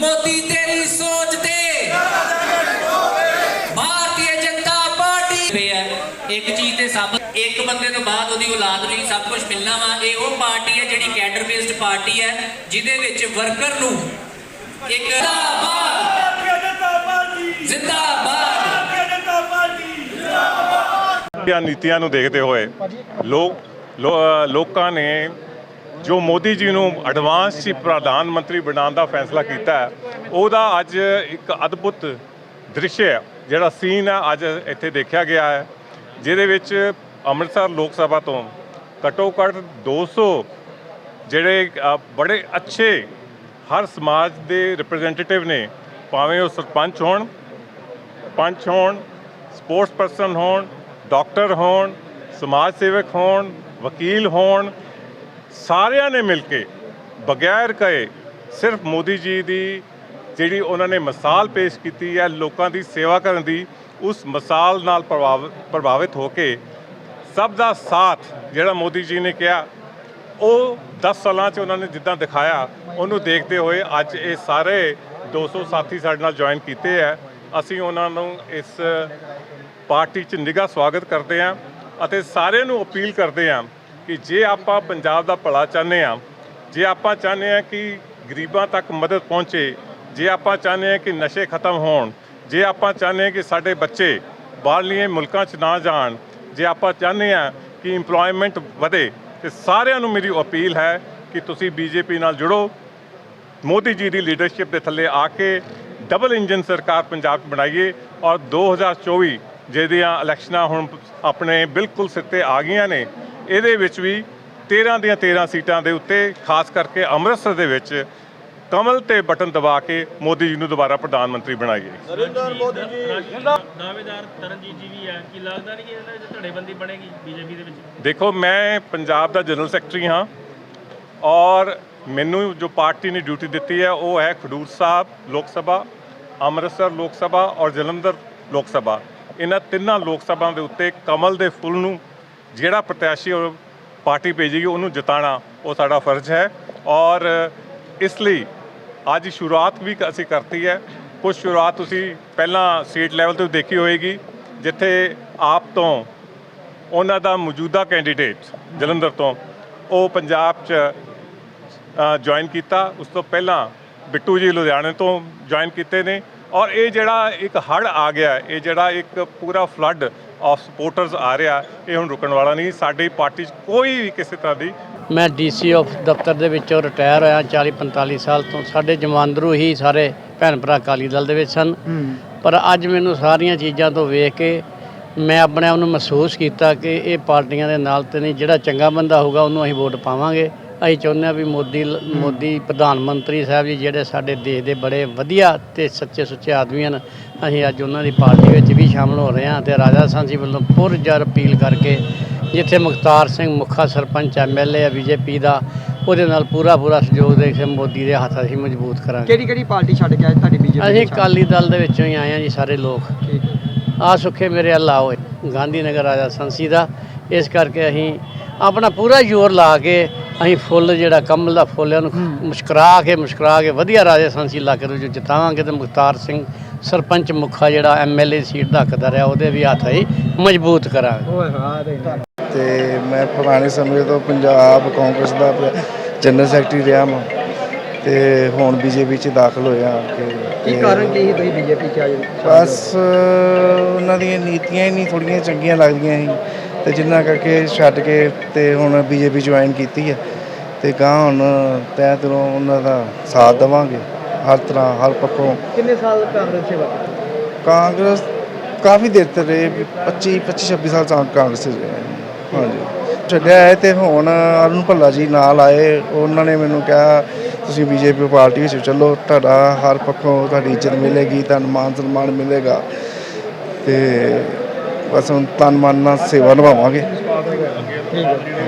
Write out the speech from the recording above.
ਮੋਦੀ ਤੇਰੀ ਸੋਚ ਤੇ। ਭਾਰਤੀ ਜਨਤਾ ਪਾਰਟੀ ਵੇ ਹੈ। ਇੱਕ ਚੀਜ਼ ਤੇ ਸਭ ਇੱਕ ਬੰਦੇ ਤੋਂ ਬਾਅਦ ਉਹਦੀ ਔਲਾਦ ਨੂੰ ਹੀ ਸਭ ਕੁਝ ਮਿਲਣਾ ਵਾ। ਇਹ ਉਹ ਪਾਰਟੀ ਹੈ ਜਿਹੜੀ ਕੈਡਰ ਬੇਸਡ ਪਾਰਟੀ ਹੈ ਜਿਹਦੇ ਵਿੱਚ ਵਰਕਰ ਨੂੰ ਇੱਕ ਜ਼ਿੰਦਾਬਾਦ। ਨੀਤੀਆਂ ਨੂੰ ਦੇਖਦੇ ਹੋਏ ਲੋਕ ਲੋਕਾਂ ਨੇ ਜੋ ਮੋਦੀ ਜੀ ਨੂੰ ਐਡਵਾਂਸ ਚ ਪ੍ਰਧਾਨ ਮੰਤਰੀ ਬਣਾਉਣ ਦਾ ਫੈਸਲਾ ਕੀਤਾ ਹੈ, ਉਹਦਾ ਅੱਜ ਇੱਕ ਅਦਭੁਤ ਦ੍ਰਿਸ਼ ਹੈ, ਜਿਹੜਾ ਸੀਨ ਹੈ, ਅੱਜ ਇੱਥੇ ਦੇਖਿਆ ਗਿਆ ਹੈ, ਜਿਹਦੇ ਵਿੱਚ ਅੰਮ੍ਰਿਤਸਰ ਲੋਕ ਸਭਾ ਤੋਂ ਘੱਟੋ ਘੱਟ 200 ਜਿਹੜੇ ਬੜੇ ਅੱਛੇ ਹਰ ਸਮਾਜ ਦੇ ਰਿਪਰੈਜ਼ੈਂਟੇਟਿਵ ਨੇ, ਭਾਵੇਂ ਉਹ ਸਰਪੰਚ ਹੋਣ, ਪੰਚ ਹੋਣ ਸਪੋਰਟਸ ਪਰਸਨ ਹੋਣ ਡਾਕਟਰ ਹੋਣ, ਸਮਾਜ ਸੇਵਕ ਹੋਣ, ਵਕੀਲ ਹੋਣ ਸਾਰਿਆਂ ਨੇ ਮਿਲ ਕੇ ਬਗੈਰ ਕਹੇ ਸਿਰਫ ਮੋਦੀ ਜੀ ਦੀ ਜਿਹੜੀ ਉਹਨਾਂ ਨੇ ਮਿਸਾਲ ਪੇਸ਼ ਕੀਤੀ ਹੈ, ਲੋਕਾਂ ਦੀ ਸੇਵਾ ਕਰਨ ਦੀ, ਉਸ ਮਿਸਾਲ ਨਾਲ ਪ੍ਰਭਾਵ- ਪ੍ਰਭਾਵਿਤ ਹੋ ਕੇ ਸਭ ਦਾ ਸਾਥ ਜਿਹੜਾ ਮੋਦੀ ਜੀ ਨੇ ਕਿਹਾ, ਉਹ 10 ਸਾਲਾਂ 'ਚ ਉਹਨਾਂ ਨੇ ਜਿੱਦਾਂ ਦਿਖਾਇਆ, ਉਹਨੂੰ ਦੇਖਦੇ ਹੋਏ ਅੱਜ ਇਹ ਸਾਰੇ 200 ਸਾਥੀ ਸਾਡੇ ਨਾਲ ਜੁਆਇਨ ਕੀਤੇ ਆ ਅਸੀਂ ਉਹਨਾਂ ਨੂੰ ਇਸ ਪਾਰਟੀ 'ਚ ਨਿੱਘਾ ਸਵਾਗਤ ਕਰਦੇ ਹਾਂ ਅਤੇ ਸਾਰਿਆਂ ਨੂੰ ਅਪੀਲ ਕਰਦੇ ਹਾਂ ਕਿ ਜੇ ਆਪਾਂ ਪੰਜਾਬ ਦਾ ਭਲਾ ਚਾਹੁੰਦੇ ਹਾਂ, ਜੇ ਆਪਾਂ ਚਾਹੁੰਦੇ ਹਾਂ ਕਿ ਗਰੀਬਾਂ ਤੱਕ ਮਦਦ ਪਹੁੰਚੇ, ਜੇ ਆਪਾਂ ਚਾਹੁੰਦੇ ਹਾਂ ਕਿ ਨਸ਼ੇ ਖਤਮ ਹੋਣ, ਜੇ ਆਪਾਂ ਚਾਹੁੰਦੇ ਹਾਂ ਕਿ ਸਾਡੇ ਬੱਚੇ ਬਾਹਰਲੀਆਂ ਮੁਲਕਾਂ 'ਚ ਨਾ ਜਾਣ, ਜੇ ਆਪਾਂ ਚਾਹੁੰਦੇ ਹਾਂ ਕਿ ਇੰਪਲੋਇਮੈਂਟ ਵਧੇ, ਤੇ ਸਾਰਿਆਂ ਨੂੰ ਮੇਰੀ ਅਪੀਲ ਹੈ ਕਿ ਤੁਸੀਂ ਬੀਜੇਪੀ ਨਾਲ ਜੁੜੋ। ਮੋਦੀ ਜੀ ਦੀ ਲੀਡਰਸ਼ਿਪ ਦੇ ਥੱਲੇ ਆ ਕੇ ਡਬਲ ਇੰਜਨ ਸਰਕਾਰ ਪੰਜਾਬ 'ਚ ਬਣਾਈਏ ਔਰ 2024 ਜਿਹਦੀਆਂ ਇਲੈਕਸ਼ਨਾਂ ਹੁਣ ਆਪਣੇ ਬਿਲਕੁਲ ਸਿੱਤੇ ਆ ਗਈਆਂ ਨੇ ਇਹਦੇ ਵਿੱਚ ਵੀ 13 ਦੀਆਂ 13 ਸੀਟਾਂ ਦੇ ਉੱਤੇ ਖਾਸ ਕਰਕੇ ਅੰਮ੍ਰਿਤਸਰ ਦੇ ਵਿੱਚ ਕਮਲ ਤੇ ਬਟਨ ਦਬਾ ਕੇ ਮੋਦੀ ਜੀ ਨੂੰ ਦੁਬਾਰਾ ਪ੍ਰਧਾਨ ਮੰਤਰੀ ਬਣਾਈਏ ਦਾਅਵੇਦਾਰ ਤਰਨਜੀਤ ਜੀ ਵੀ ਹੈ ਕੀ ਲੱਗਦਾ ਨਹੀਂ ਕਿ ਇਹਨਾਂ ਵਿੱਚ ਧੜੇਬੰਦੀ ਬਣੇਗੀ ਬੀਜੇਪੀ ਦੇ ਵਿੱਚ? ਦੇਖੋ ਮੈਂ ਪੰਜਾਬ ਦਾ ਜਨਰਲ ਸੈਕਟਰੀ ਹਾਂ ਔਰ ਮੈਨੂੰ ਜੋ ਪਾਰਟੀ ਨੇ ਡਿਊਟੀ ਦਿੱਤੀ ਹੈ ਉਹ ਹੈ ਖਡੂਰ ਸਾਹਿਬ ਲੋਕ ਸਭਾ ਅੰਮ੍ਰਿਤਸਰ ਲੋਕ ਸਭਾ ਔਰ ਜਲੰਧਰ ਲੋਕ ਸਭਾ। ਇਹਨਾਂ ਤਿੰਨਾਂ ਲੋਕ ਸਭਾ ਦੇ ਉੱਤੇ ਕਮਲ ਦੇ ਫੁੱਲ ਨੂੰ ਜਿਹੜਾ ਪ੍ਰਤਿਆਸ਼ੀ ਉਹ ਪਾਰਟੀ ਭੇਜੇਗੀ, ਉਹਨੂੰ ਜਿਤਾਣਾ ਉਹ ਸਾਡਾ ਫਰਜ਼ ਹੈ। ਔਰ ਇਸ ਲਈ ਅੱਜ ਸ਼ੁਰੂਆਤ ਵੀ ਅਸੀਂ ਕਰਤੀ ਹੈ। ਕੁਝ ਸ਼ੁਰੂਆਤ ਤੁਸੀਂ ਪਹਿਲਾਂ ਸਟੇਟ ਲੈਵਲ ਤੇ ਦੇਖੀ ਹੋਏਗੀ, ਜਿੱਥੇ ਆਪ ਤੋਂ ਉਹਨਾਂ ਦਾ ਮੌਜੂਦਾ ਕੈਂਡੀਡੇਟ ਜਲੰਧਰ ਤੋਂ, ਉਹ ਪੰਜਾਬ 'ਚ ਜੁਆਇਨ ਕੀਤਾ। ਉਸ ਤੋਂ ਪਹਿਲਾਂ ਬਿੱਟੂ ਜੀ ਲੁਧਿਆਣੇ ਤੋਂ ਜੁਆਇਨ ਕੀਤੇ ਨੇ। ਔਰ ਇਹ ਜਿਹੜਾ ਇੱਕ ਹੜ ਆ ਗਿਆ, ਇਹ ਜਿਹੜਾ ਇੱਕ ਪੂਰਾ ਫਲੱਡ ਆਫ ਸਪੋਰਟਰਸ ਆ ਰਿਹਾ ਇਹ ਹੁਣ ਰੁਕਣ ਵਾਲਾ ਨਹੀਂ। ਸਾਡੀ ਪਾਰਟੀ 'ਚ ਕੋਈ ਵੀ ਕਿਸੇ ਤਰ੍ਹਾਂ ਦੀ ਮੈਂ ਡੀਸੀ ਆਫ ਦਫ਼ਤਰ ਦੇ ਵਿੱਚੋਂ ਰਿਟਾਇਰ ਹੋਇਆ 40 45 ਸਾਲ ਤੋਂ। ਸਾਡੇ ਜਮਾਂਦਰੂ ਹੀ ਸਾਰੇ ਭੈਣ ਭਰਾ ਅਕਾਲੀ ਦਲ ਦੇ ਵਿੱਚ ਸਨ। ਪਰ ਅੱਜ ਮੈਨੂੰ ਸਾਰੀਆਂ ਚੀਜ਼ਾਂ ਤੋਂ ਵੇਖ ਕੇ ਮੈਂ ਆਪਣੇ ਆਪ ਨੂੰ ਮਹਿਸੂਸ ਕੀਤਾ ਕਿ ਇਹ ਪਾਰਟੀਆਂ ਦੇ ਨਾਲ ਤੇ ਨਹੀਂ ਜਿਹੜਾ ਚੰਗਾ ਬੰਦਾ ਹੋਊਗਾ ਉਹਨੂੰ ਅਸੀਂ ਵੋਟ ਪਾਵਾਂਗੇ। ਅਸੀਂ ਚਾਹੁੰਦੇ ਹਾਂ ਵੀ ਮੋਦੀ ਮੋਦੀ ਪ੍ਰਧਾਨ ਮੰਤਰੀ ਸਾਹਿਬ ਜੀ ਜਿਹੜੇ ਸਾਡੇ ਦੇਸ਼ ਦੇ ਬੜੇ ਵਧੀਆ ਤੇ ਸੱਚੇ ਸੁੱਚੇ ਆਦਮੀ ਹਨ ਅਸੀਂ ਅੱਜ ਉਹਨਾਂ ਦੀ ਪਾਰਟੀ ਵਿੱਚ ਵੀ ਸ਼ਾਮਲ ਹੋ ਰਹੇ ਹਾਂ ਤੇ ਰਾਜਾ ਸਾਂਸੀ ਵੱਲੋਂ ਪੁਰਜਰ ਅਪੀਲ ਕਰਕੇ ਜਿੱਥੇ ਮੁਖਤਾਰ ਸਿੰਘ ਮੁੱਖਾ ਸਰਪੰਚ ਐਮਐਲਏ ਹੈ ਬੀਜੇਪੀ ਦਾ ਉਹਦੇ ਨਾਲ ਪੂਰਾ ਪੂਰਾ ਸਹਿਯੋਗ ਦੇ ਕੇ ਮੋਦੀ ਦੇ ਹੱਥ ਅਸੀਂ ਮਜ਼ਬੂਤ ਕਰਾਂਗੇ। ਕਿਹੜੀ ਕਿਹੜੀ ਪਾਰਟੀ ਛੱਡ ਕੇ ਆਏ ਤੁਹਾਡੀ ਬੀਜੇਪੀ ਅਸੀਂ ਅਕਾਲੀ ਦਲ ਦੇ ਵਿੱਚੋਂ ਹੀ ਆਏ ਹਾਂ ਜੀ ਸਾਰੇ ਲੋਕ। ਆ ਸੁੱਖੇ ਮੇਰੇ ਅੱਲਾ ਹੋਏ ਗਾਂਧੀ ਨਗਰ ਰਾਜਾ ਸੰਸੀ ਦਾ। ਇਸ ਕਰਕੇ ਅਸੀਂ ਆਪਣਾ ਪੂਰਾ ਜ਼ੋਰ ਲਾ ਕੇ ਅਸੀਂ ਫੁੱਲ ਜਿਹੜਾ ਕਮਲ ਦਾ ਫੁੱਲ ਉਹਨੂੰ ਮੁਸਕਰਾ ਕੇ ਮੁਸਕਰਾ ਕੇ ਵਧੀਆ ਰਾਜਾ ਸੰਸੀ ਇਲਾਕੇ ਨੂੰ ਜਿਤਾਵਾਂਗੇ ਤੇ ਮੁਖਤਾਰ ਸਿੰਘ ਸਰਪੰਚ ਮੁੱਖਾ ਜਿਹੜਾ ਐਮਐਲਏ ਸੀਟ ਦਾ ਹੱਕਦਾਰ ਹੈ ਉਹਦੇ ਵੀ ਹੱਥ ਅਸੀਂ ਮਜ਼ਬੂਤ ਕਰਾਂਗੇ। ਹਾਂ ਤੇ ਮੈਂ ਪੁਰਾਣੇ ਸਮੇਂ ਤੋਂ ਪੰਜਾਬ ਕਾਂਗਰਸ ਦਾ ਜਨਰਲ ਸੈਕਟਰੀ ਰਿਹਾ ਹਾਂ ਤੇ ਹੁਣ ਬੀਜੇਪੀ ਚ ਦਾਖਲ ਹੋਇਆ ਕਿ ਕੀ ਕਾਰਨ ਕੀ ਸੀ ਤੁਸੀਂ ਬੀਜੇਪੀ ਚ ਆਏ? ਬਸ ਉਹਨਾਂ ਦੀਆਂ ਨੀਤੀਆਂ ਹੀ ਨਹੀਂ ਥੋੜੀਆਂ ਚੰਗੀਆਂ ਲੱਗਦੀਆਂ ਸੀ। ਤੇ ਜਿੰਨਾ ਕਰਕੇ ਛੱਡ ਕੇ ਤੇ ਹੁਣ ਬੀਜੇਪੀ ਜੁਆਇਨ ਕੀਤੀ ਹੈ ਤੇ ਗਾਂ ਹੁਣ ਤੈ ਤਰ੍ਹਾਂ ਉਹਨਾਂ ਦਾ ਸਾਥ ਦੇਵਾਂਗੇ। ਹਰ ਤਰ੍ਹਾਂ ਹਰ ਪੱਖੋਂ। ਕਿੰਨੇ ਸਾਲ ਕਾਂਗਰਸ ਸੇਵਾ ਕੀਤੀ? ਕਾਂਗਰਸ ਕਾਫੀ ਦੇਰ ਤੇ ਰਹੇ 25 25 26 ਸਾਲ ਤਾਂ ਕਾਂਗਰਸ 'ਚ ਰਹੇ ਹਾਂਜੀ। ਛੱਡਿਆ ਹੈ ਤੇ ਹੁਣ ਅਰੁਣ ਭੱਲਾ ਜੀ ਨਾਲ ਆਏ ਉਹਨਾਂ ਨੇ ਮੈਨੂੰ ਕਿਹਾ ਤੁਸੀਂ ਬੀਜੇਪੀ ਪਾਰਟੀ ਵਿੱਚ ਚੱਲੋ ਤੁਹਾਡਾ ਹਰ ਪੱਖੋਂ ਤੁਹਾਡੀ ਇੱਜ਼ਤ ਮਿਲੇਗੀ ਤੁਹਾਨੂੰ ਮਾਨ ਸਨਮਾਨ ਮਿਲੇਗਾ। ਤੇ ਬਸ ਹੁਣ ਤਨ ਮਨ ਨਾਲ ਸੇਵਾ ਨਿਭਾਵਾਂਗੇ। ਠੀਕ ਹੈ।